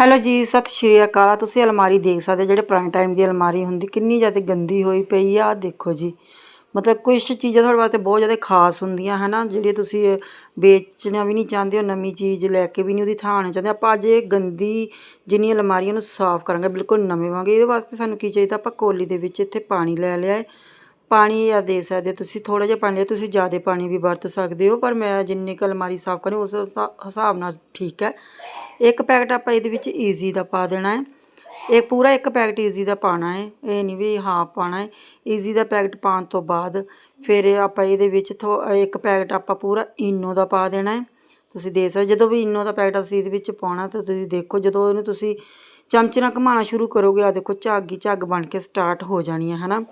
Hello ਜੀ ਸਤਿ ਸ਼੍ਰੀ ਅਕਾਲ। ਤੁਸੀਂ ਅਲਮਾਰੀ ਦੇਖ ਸਕਦੇ ਹੋ, ਜਿਹੜੇ ਪੁਰਾਣੇ ਟਾਈਮ ਦੀ ਅਲਮਾਰੀ ਹੁੰਦੀ ਕਿੰਨੀ ਜ਼ਿਆਦਾ ਗੰਦੀ ਹੋਈ ਪਈ ਆ। ਆਹ ਦੇਖੋ ਜੀ ਮਤਲਬ ਕੁਝ ਚੀਜ਼ਾਂ ਤੁਹਾਡੇ ਵਾਸਤੇ ਬਹੁਤ ਜ਼ਿਆਦਾ ਖਾਸ ਹੁੰਦੀਆਂ ਹਨਾ? ਜਿਹੜੀਆਂ ਤੁਸੀਂ ਵੇਚਣਾ ਵੀ ਨਹੀਂ ਚਾਹੁੰਦੇ ਹੋ ਨਵੀਂ ਚੀਜ਼ ਲੈ ਕੇ ਵੀ ਨਹੀਂ ਉਹਦੀ ਥਾਂ ਨਹੀਂ ਚਾਹੁੰਦੇ। ਆਪਾਂ ਅੱਜ ਇਹ ਗੰਦੀ ਜਿੰਨੀ ਅਲਮਾਰੀਆਂ ਨੂੰ ਸਾਫ਼ ਕਰਾਂਗੇ ਬਿਲਕੁਲ ਨਵੇਂ ਵਾਂਗੇ। ਇਹਦੇ ਵਾਸਤੇ ਸਾਨੂੰ ਕੀ ਚਾਹੀਦਾ? ਆਪਾਂ ਕੋਲੀ ਦੇ ਵਿੱਚ ਇੱਥੇ ਪਾਣੀ ਲੈ ਲਿਆ ਹੈ। ਪਾਣੀ ਆ ਦੇ ਸਕਦੇ ਤੁਸੀਂ ਥੋੜ੍ਹਾ ਜਿਹਾ ਪਾਣੀ ਤੁਸੀਂ ਜ਼ਿਆਦਾ ਪਾਣੀ ਵੀ ਵਰਤ ਸਕਦੇ ਹੋ, ਪਰ ਮੈਂ ਜਿੰਨੀ ਕੁ ਅਲਮਾਰੀ ਸਾਫ਼ ਕਰੀ ਉਸ ਹਿਸਾਬ ਨਾਲ ਠੀਕ ਹੈ। ਇੱਕ ਪੈਕਟ ਆਪਾਂ ਇਹਦੇ ਵਿੱਚ ਈਜ਼ੀ ਦਾ ਪਾ ਦੇਣਾ ਹੈ। ਇਹ ਪੂਰਾ ਇੱਕ ਪੈਕਟ ਈਜ਼ੀ ਦਾ ਪਾਣਾ ਹੈ। ਇਹ ਨਹੀਂ ਵੀ ਹਾਫ ਪਾਣਾ ਹੈ। ਈਜ਼ੀ ਦਾ ਪੈਕਟ ਪਾਉਣ ਤੋਂ ਬਾਅਦ ਫਿਰ ਆਪਾਂ ਇਹਦੇ ਵਿੱਚ ਥੋ, ਇੱਕ ਪੈਕਟ ਆਪਾਂ ਪੂਰਾ ਇਨੋ ਦਾ ਪਾ ਦੇਣਾ ਹੈ। ਤੁਸੀਂ ਦੇ ਸਕਦੇ, ਜਦੋਂ ਵੀ ਇਨੋ ਦਾ ਪੈਕਟ ਅਸੀਂ ਇਹਦੇ ਵਿੱਚ ਪਾਉਣਾ, ਤਾਂ ਤੁਸੀਂ ਦੇਖੋ, ਜਦੋਂ ਇਹਨੂੰ ਤੁਸੀਂ ਚਮਚ ਨਾਲ ਘੁਮਾਉਣਾ ਸ਼ੁਰੂ ਕਰੋਗੇ ਆ ਦੇਖੋ ਝੱਗ ਹੀ ਝੱਗ ਬਣ ਕੇ ਸਟਾਰਟ ਹੋ ਜਾਣੀ ਹੈ, ਹਨਾ?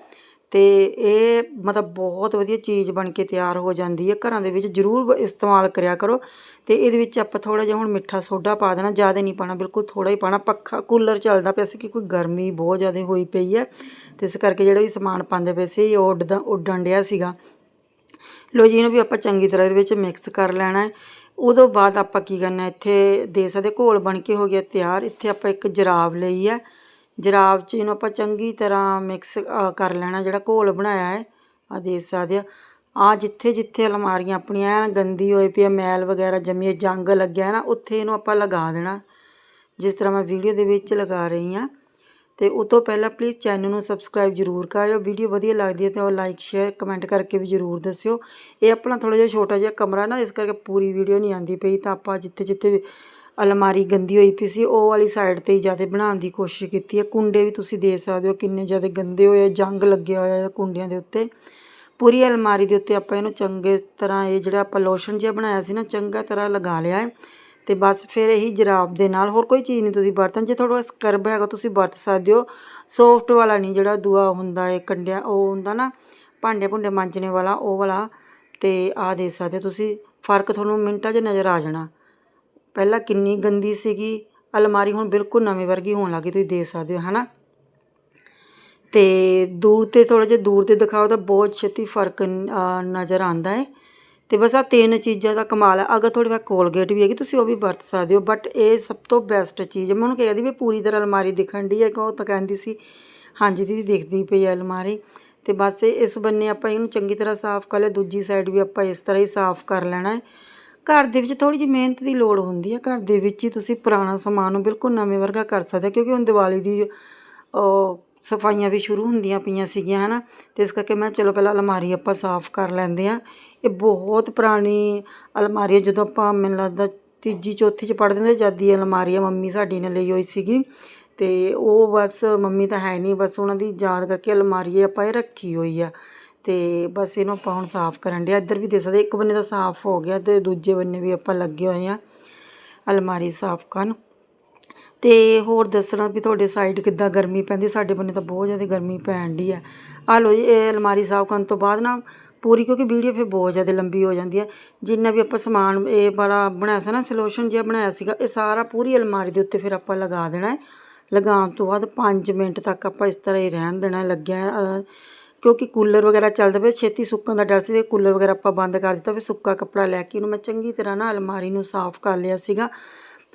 ਅਤੇ ਇਹ ਮਤਲਬ ਬਹੁਤ ਵਧੀਆ ਚੀਜ਼ ਬਣ ਕੇ ਤਿਆਰ ਹੋ ਜਾਂਦੀ ਹੈ। ਘਰਾਂ ਦੇ ਵਿੱਚ ਜ਼ਰੂਰ ਇਸਤੇਮਾਲ ਕਰਿਆ ਕਰੋ ਅਤੇ ਇਹਦੇ ਵਿੱਚ ਆਪਾਂ ਥੋੜ੍ਹਾ ਜਿਹਾ ਹੁਣ ਮਿੱਠਾ ਸੋਡਾ ਪਾ ਦੇਣਾ, ਜ਼ਿਆਦਾ ਨਹੀਂ ਪਾਉਣਾ, ਬਿਲਕੁਲ ਥੋੜ੍ਹਾ ਹੀ ਪਾਉਣਾ। ਪੱਖਾ ਕੂਲਰ ਚੱਲਦਾ ਪਿਆ ਸੀ ਕਿਉਂਕਿ ਗਰਮੀ ਬਹੁਤ ਜ਼ਿਆਦਾ ਹੋਈ ਪਈ ਹੈ ਅਤੇ ਇਸ ਕਰਕੇ ਜਿਹੜਾ ਵੀ ਸਮਾਨ ਪਾਉਂਦੇ ਪਏ ਸੀ ਉਹ ਉੱਡਦਾ ਉੱਡਣ ਡਿਆ ਸੀਗਾ। ਲੋ ਜੀ, ਇਹਨੂੰ ਵੀ ਆਪਾਂ ਚੰਗੀ ਤਰ੍ਹਾਂ ਇਹਦੇ ਵਿੱਚ ਮਿਕਸ ਕਰ ਲੈਣਾ ਹੈ। ਉਦੋਂ ਬਾਅਦ ਆਪਾਂ ਕੀ ਕਰਨਾ, ਇੱਥੇ ਦੇ ਸਕਦੇ ਘੋਲ ਬਣ ਕੇ ਹੋ ਗਿਆ ਤਿਆਰ। ਇੱਥੇ ਆਪਾਂ ਇੱਕ ਜਰਾਬ ਲਈ ਹੈ। ਜਰਾਬ 'ਚ ਇਹਨੂੰ ਆਪਾਂ ਚੰਗੀ ਤਰ੍ਹਾਂ ਮਿਕਸ ਕਰ ਲੈਣਾ, ਜਿਹੜਾ ਘੋਲ ਬਣਾਇਆ ਹੈ ਆ ਦੇਖ ਸਕਦੇ ਆ। ਆ ਜਿੱਥੇ ਜਿੱਥੇ ਅਲਮਾਰੀਆਂ ਆਪਣੀਆਂ ਐਨ ਗੰਦੀ ਹੋਈ ਪਈ ਆ, ਮੈਲ ਵਗੈਰਾ ਜੰਮੀ ਜੰਗ ਲੱਗਿਆ ਨਾ, ਉੱਥੇ ਇਹਨੂੰ ਆਪਾਂ ਲਗਾ ਦੇਣਾ। ਜਿਸ ਤਰ੍ਹਾਂ ਮੈਂ ਵੀਡੀਓ ਦੇ ਵਿੱਚ ਲਗਾ ਰਹੀ ਹਾਂ। ਤੇ ਉਹ ਤੋਂ ਪਹਿਲਾਂ ਪਲੀਜ਼ ਚੈਨਲ ਨੂੰ ਸਬਸਕ੍ਰਾਈਬ ਜ਼ਰੂਰ ਕਰਿਓ। ਵੀਡੀਓ ਵਧੀਆ ਲੱਗਦੀ ਹੈ ਤਾਂ ਉਹ ਲਾਈਕ ਸ਼ੇਅਰ ਕਮੈਂਟ ਕਰਕੇ ਵੀ ਜ਼ਰੂਰ ਦੱਸਿਓ। ਇਹ ਆਪਣਾ ਥੋੜਾ ਜਿਹਾ ਛੋਟਾ ਜਿਹਾ ਕਮਰਾ ਨਾ, ਇਸ ਕਰਕੇ ਪੂਰੀ ਵੀਡੀਓ ਨਹੀਂ ਆਂਦੀ ਪਈ, ਤਾਂ ਆਪਾਂ ਜਿੱਥੇ ਜਿੱਥੇ ਅਲਮਾਰੀ ਗੰਦੀ ਹੋਈ ਪਈ ਸੀ, ਉਹ ਵਾਲੀ ਸਾਈਡ ਤੇ ਹੀ ਜ਼ਿਆਦਾ ਬਣਾਉਣ ਦੀ ਕੋਸ਼ਿਸ਼ ਕੀਤੀ ਹੈ। ਕੁੰਡੇ ਵੀ ਤੁਸੀਂ ਦੇਖ ਸਕਦੇ ਹੋ ਕਿੰਨੇ ਜ਼ਿਆਦਾ ਗੰਦੇ ਹੋਏ ਜੰਗ ਲੱਗਿਆ ਹੋਇਆ ਕੁੰਡਿਆਂ ਦੇ ਉੱਤੇ। ਪੂਰੀ ਅਲਮਾਰੀ ਦੇ ਉੱਤੇ ਆਪਾਂ ਇਹਨੂੰ ਚੰਗੇ ਤਰ੍ਹਾਂ ਇਹ ਜਿਹੜਾ ਆਪਾਂ ਲੋਸ਼ਨ ਜਿਹਾ ਬਣਾਇਆ ਸੀ ਨਾ, ਚੰਗਾ ਤਰ੍ਹਾਂ ਲਗਾ ਲਿਆ ਹੈ ਤੇ ਬਸ ਫਿਰ ਇਹੀ ਜਰਾਬ ਦੇ ਨਾਲ, ਹੋਰ ਕੋਈ ਚੀਜ਼ ਨਹੀਂ ਤੁਸੀਂ ਵਰਤਣ। ਜੇ ਤੁਹਾਡਾ ਸਕਰਬ ਹੈਗਾ ਤੁਸੀਂ ਵਰਤ ਸਕਦੇ ਹੋ। ਸੌਫਟ ਵਾਲਾ ਨਹੀਂ ਜਿਹੜਾ ਦੂਆ ਹੁੰਦਾ ਹੈ ਕੰਡਿਆ, ਉਹ ਹੁੰਦਾ ਨਾ ਭਾਂਡੇ ਭੁੰਡੇ ਮਾਂਜਣੇ ਵਾਲਾ, ਉਹ ਵਾਲਾ ਤੇ ਆ ਦੇ ਸਕਦੇ ਹੋ ਤੁਸੀਂ। ਫ਼ਰਕ ਤੁਹਾਨੂੰ ਮਿੰਟਾਂ 'ਚ ਨਜ਼ਰ ਆ ਜਾਣਾ। ਪਹਿਲਾਂ ਕਿੰਨੀ ਗੰਦੀ ਸੀਗੀ, ਅਲਮਾਰੀ ਹੁਣ ਬਿਲਕੁਲ ਨਵੇਂ ਵਰਗੀ ਹੋਣ ਲੱਗੀ ਤੁਸੀਂ ਦੇਖ ਸਕਦੇ ਹੋ, ਹਨਾ? ਤੇ ਦੂਰ ਤੇ ਥੋੜਾ ਜਿਹਾ ਦੂਰ ਤੇ ਦਿਖਾਓ ਤਾਂ ਬਹੁਤ ਛੇਤੀ ਫ਼ਰਕ ਨਜ਼ਰ ਆਉਂਦਾ ਹੈ। ਤੇ ਬਸ ਆ ਤਿੰਨ ਚੀਜ਼ਾਂ ਦਾ ਕਮਾਲ ਹੈ। ਅਗਰ ਤੁਹਾਡੇ ਕੋਲ ਕੋਲਗੇਟ ਵੀ ਹੈਗੀ, ਤੁਸੀਂ ਉਹ ਵੀ ਵਰਤ ਸਕਦੇ ਹੋ ਬਟ ਇਹ ਸਭ ਤੋਂ ਬੈਸਟ ਚੀਜ਼ ਮੈਂ ਉਹਨੂੰ ਕਹਿੰਦੀ ਵੀ ਪੂਰੀ ਤਰ੍ਹਾਂ ਅਲਮਾਰੀ ਦਿਖਣ ਦੀ ਹੈ ਕਿ ਉਹ ਤਾਂ ਕਹਿੰਦੀ ਸੀ, ਹਾਂਜੀ ਦੀਦੀ ਦਿਖਦੀ ਪਈ ਹੈ ਅਲਮਾਰੀ। ਤੇ ਬਸ ਇਸ ਬੰਨੇ ਆਪਾਂ ਇਹਨੂੰ ਚੰਗੀ ਤਰ੍ਹਾਂ ਸਾਫ਼ ਕਰ ਲਿਆ, ਦੂਜੀ ਸਾਈਡ ਵੀ ਆਪਾਂ ਇਸ ਤਰ੍ਹਾਂ ਹੀ ਸਾਫ਼ ਕਰ ਲੈਣਾ ਹੈ। ਘਰ ਦੇ ਵਿੱਚ ਥੋੜੀ ਜਿਹੀ ਮਿਹਨਤ ਦੀ ਲੋੜ ਹੁੰਦੀ ਹੈ। ਘਰ ਦੇ ਵਿੱਚ ਹੀ ਤੁਸੀਂ ਪੁਰਾਣਾ ਸਮਾਨ ਨੂੰ ਬਿਲਕੁਲ ਨਵੇਂ ਵਰਗਾ ਕਰ ਸਕਦੇ ਕਿਉਂਕਿ ਹੁਣ ਦੀਵਾਲੀ ਦੀ ਸਫਾਈਆਂ ਵੀ ਸ਼ੁਰੂ ਹੁੰਦੀਆਂ ਪਈਆਂ ਸੀਗੀਆਂ, ਹਨਾ। ਤੇ ਇਸ ਕਰਕੇ ਮੈਂ ਚਲੋ ਪਹਿਲਾਂ ਅਲਮਾਰੀ ਆਪਾਂ ਸਾਫ਼ ਕਰ ਲੈਂਦੇ ਆ ਇਹ ਬਹੁਤ ਪੁਰਾਣੀ ਅਲਮਾਰੀ ਹੈ, ਜਦੋਂ ਆਪਾਂ ਮੈਨੂੰ ਲੱਗਦਾ ਤੀਜੀ, ਚੌਥੀ ਚ ਪੜ੍ਹਦੇ ਹੁੰਦੇ, ਜਦ ਦੀ ਅਲਮਾਰੀ ਆ ਮੰਮੀ ਸਾਡੀ ਨੇ ਲਈ ਹੋਈ ਸੀਗੀ। ਤੇ ਉਹ ਬਸ ਮੰਮੀ ਤਾਂ ਹੈ ਨਹੀਂ ਬਸ ਉਹਨਾਂ ਦੀ ਯਾਦ ਕਰਕੇ ਅਲਮਾਰੀ ਆਪਾਂ ਇਹ ਰੱਖੀ ਹੋਈ ਆ। ਤੇ ਬਸ ਇਹਨੂੰ ਆਪਾਂ ਹੁਣ ਸਾਫ਼ ਕਰਨ ਡਿਆ। ਇੱਧਰ ਵੀ ਦੇ ਸਕਦੇ, ਇੱਕ ਬੰਨੇ ਦਾ ਸਾਫ਼ ਹੋ ਗਿਆ ਤੇ ਦੂਜੇ ਬੰਨੇ ਵੀ ਆਪਾਂ ਲੱਗੇ ਹੋਏ ਆ ਅਲਮਾਰੀ ਸਾਫ਼ ਕਰਨ। ਤੇ ਹੋਰ ਦੱਸਣਾ ਵੀ ਤੁਹਾਡੇ ਸਾਈਡ ਕਿੱਦਾਂ ਗਰਮੀ ਪੈਂਦੀ, ਸਾਡੇ ਬੰਨੇ ਤਾਂ ਬਹੁਤ ਜ਼ਿਆਦਾ ਗਰਮੀ ਪੈਣ ਡਈ ਆ। ਆ ਲੋ ਜੀ, ਇਹ ਅਲਮਾਰੀ ਸਾਫ਼ ਕਰਨ ਤੋਂ ਬਾਅਦ ਨਾ ਪੂਰੀ, ਕਿਉਂਕਿ ਵੀਡੀਓ ਫਿਰ ਬਹੁਤ ਜ਼ਿਆਦਾ ਲੰਬੀ ਹੋ ਜਾਂਦੀ ਹੈ ਜਿੰਨਾ ਵੀ ਆਪਾਂ ਸਮਾਨ, ਇਹ ਵਾਲਾ ਬਣਾਇਆ ਸੀ ਨਾ ਸੋਲੂਸ਼ਨ ਜਿਹਾ ਬਣਾਇਆ ਸੀਗਾ, ਇਹ ਸਾਰਾ ਪੂਰੀ ਅਲਮਾਰੀ ਦੇ ਉੱਤੇ ਫਿਰ ਆਪਾਂ ਲਗਾ ਦੇਣਾ ਹੈ। ਲਗਾਉਣ ਤੋਂ ਬਾਅਦ 5 ਮਿੰਟ ਤੱਕ ਆਪਾਂ ਇਸ ਤਰ੍ਹਾਂ ਹੀ ਰਹਿਣ ਦੇਣਾ, ਲੱਗਿਆ ਕਿਉਂਕਿ ਕੂਲਰ ਵਗੈਰਾ ਚੱਲਦਾ ਪਿਆ, ਛੇਤੀ ਸੁੱਕਣ ਦਾ ਡਰ ਸੀ ਤੇ ਕੂਲਰ ਵਗੈਰਾ ਆਪਾਂ ਬੰਦ ਕਰ ਦਿੱਤਾ ਵੀ ਸੁੱਕਾ ਕੱਪੜਾ ਲੈ ਕੇ ਉਹਨੂੰ ਮੈਂ ਚੰਗੀ ਤਰ੍ਹਾਂ ਨਾ ਅਲਮਾਰੀ ਨੂੰ ਸਾਫ਼ ਕਰ ਲਿਆ ਸੀਗਾ।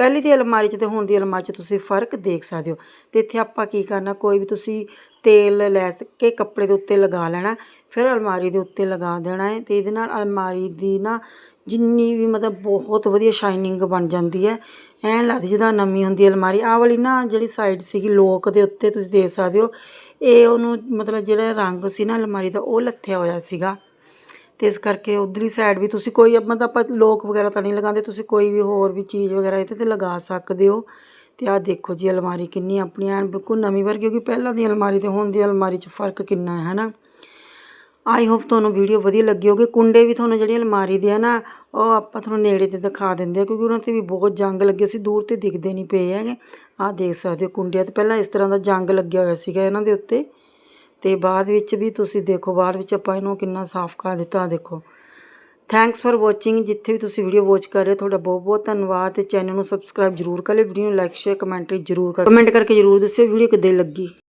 ਪਹਿਲੀ ਦੀ ਅਲਮਾਰੀ 'ਚ ਤੇ ਹੁਣ ਦੀ ਅਲਮਾਰੀ 'ਚ ਤੁਸੀਂ ਫ਼ਰਕ ਦੇਖ ਸਕਦੇ ਹੋ। ਤੇ ਇੱਥੇ ਆਪਾਂ ਕੀ ਕਰਨਾ, ਕੋਈ ਵੀ ਤੁਸੀਂ ਤੇਲ ਲੈ ਕੇ ਕੱਪੜੇ ਦੇ ਉੱਤੇ ਲਗਾ ਲੈਣਾ, ਫਿਰ ਅਲਮਾਰੀ ਦੇ ਉੱਤੇ ਲਗਾ ਦੇਣਾ ਹੈ। ਤੇ ਇਹਦੇ ਨਾਲ ਅਲਮਾਰੀ ਦੀ ਨਾ ਜਿੰਨੀ ਵੀ ਮਤਲਬ ਬਹੁਤ ਵਧੀਆ ਸ਼ਾਈਨਿੰਗ ਬਣ ਜਾਂਦੀ ਹੈ। ਐਂ ਲੱਗਦੀ ਜਿੱਦਾਂ ਨਵੀਂ ਹੁੰਦੀ ਅਲਮਾਰੀ। ਆਹ ਵਾਲੀ ਨਾ ਜਿਹੜੀ ਸਾਈਡ ਸੀਗੀ ਲੋਕ ਦੇ ਉੱਤੇ ਤੁਸੀਂ ਦੇਖ ਸਕਦੇ ਹੋ। ਇਹ ਉਹਨੂੰ ਮਤਲਬ ਜਿਹੜਾ ਰੰਗ ਸੀ ਨਾ ਅਲਮਾਰੀ ਦਾ, ਉਹ ਲੱਥਿਆ ਹੋਇਆ ਸੀਗਾ। ਤੇ ਇਸ ਕਰਕੇ ਉਧਰਲੀ ਸਾਈਡ ਵੀ ਤੁਸੀਂ ਕੋਈ ਮਤਲਬ ਆਪਾਂ ਲੋਕ ਵਗੈਰਾ ਤਾਂ ਨਹੀਂ ਲਗਾਉਂਦੇ, ਤੁਸੀਂ ਕੋਈ ਵੀ ਹੋਰ ਵੀ ਚੀਜ਼ ਵਗੈਰਾ ਇਹਦੇ ਤੇ ਲਗਾ ਸਕਦੇ ਹੋ। ਤੇ ਆਹ ਦੇਖੋ ਜੀ ਅਲਮਾਰੀ ਕਿੰਨੀ ਆਪਣੀ ਐਨ ਬਿਲਕੁਲ ਨਵੀਂ ਵਰ, ਕਿਉਂਕਿ ਪਹਿਲਾਂ ਦੀ ਅਲਮਾਰੀ ਤੇ ਹੁਣ ਦੀ ਅਲਮਾਰੀ 'ਚ ਫ਼ਰਕ ਕਿੰਨਾ ਹੈ, ਹਨਾ। ਆਈ ਹੋਪ ਤੁਹਾਨੂੰ ਵੀਡੀਓ ਵਧੀਆ ਲੱਗੀ ਹੋਵੇ ਕੁੰਡੇ ਵੀ ਤੁਹਾਨੂੰ ਜਿਹੜੀ ਅਲਮਾਰੀ ਦੇ ਆ ਨਾ, ਉਹ ਆਪਾਂ ਤੁਹਾਨੂੰ ਨੇੜੇ ਤੇ ਦਿਖਾ ਦਿੰਦੇ ਆ, ਕਿਉਂਕਿ ਉਹਨਾਂ ਤੇ ਵੀ ਬਹੁਤ ਜੰਗ ਲੱਗੇ ਸੀ ਦੂਰ ਤੇ ਦਿਖਦੇ ਨਹੀਂ ਪਏ ਹੈਗੇ। ਆਹ ਦੇਖ ਸਕਦੇ ਹੋ ਕੁੰਡਿਆਂ ਤੇ, ਪਹਿਲਾਂ ਇਸ ਤਰ੍ਹਾਂ ਦਾ ਜੰਗ ਲੱਗਿਆ ਹੋਇਆ ਸੀਗਾ ਇਹਨਾਂ ਦੇ ਉੱਤੇ। ਅਤੇ ਬਾਅਦ ਵਿੱਚ ਵੀ ਤੁਸੀਂ ਦੇਖੋ, ਬਾਅਦ ਵਿੱਚ ਆਪਾਂ ਇਹਨੂੰ ਕਿੰਨਾ ਸਾਫ਼ ਕਰ ਦਿੱਤਾ ਦੇਖੋ। ਥੈਂਕਸ ਫॉर ਵਾਚਿੰਗ ਜਿੱਥੇ ਵੀ ਤੁਸੀਂ ਵੀਡੀਓ ਵਾਚ ਕਰ ਰਹੇ ਹੋ, ਤੁਹਾਡਾ ਬਹੁਤ ਬਹੁਤ ਧੰਨਵਾਦ ਤੇ ਚੈਨਲ ਨੂੰ ਸਬਸਕ੍ਰਾਈਬ ਜਰੂਰ ਕਰ ਲਿਓ। ਵੀਡੀਓ ਨੂੰ ਲਾਈਕ ਸ਼ੇਅਰ ਕਮੈਂਟ ਜ਼ਰੂਰ ਕਰ ਕਮੈਂਟ ਕਰਕੇ ਜਰੂਰ ਦੱਸਿਓ ਵੀਡੀਓ ਕਿੱਦਾਂ ਲੱਗੀ।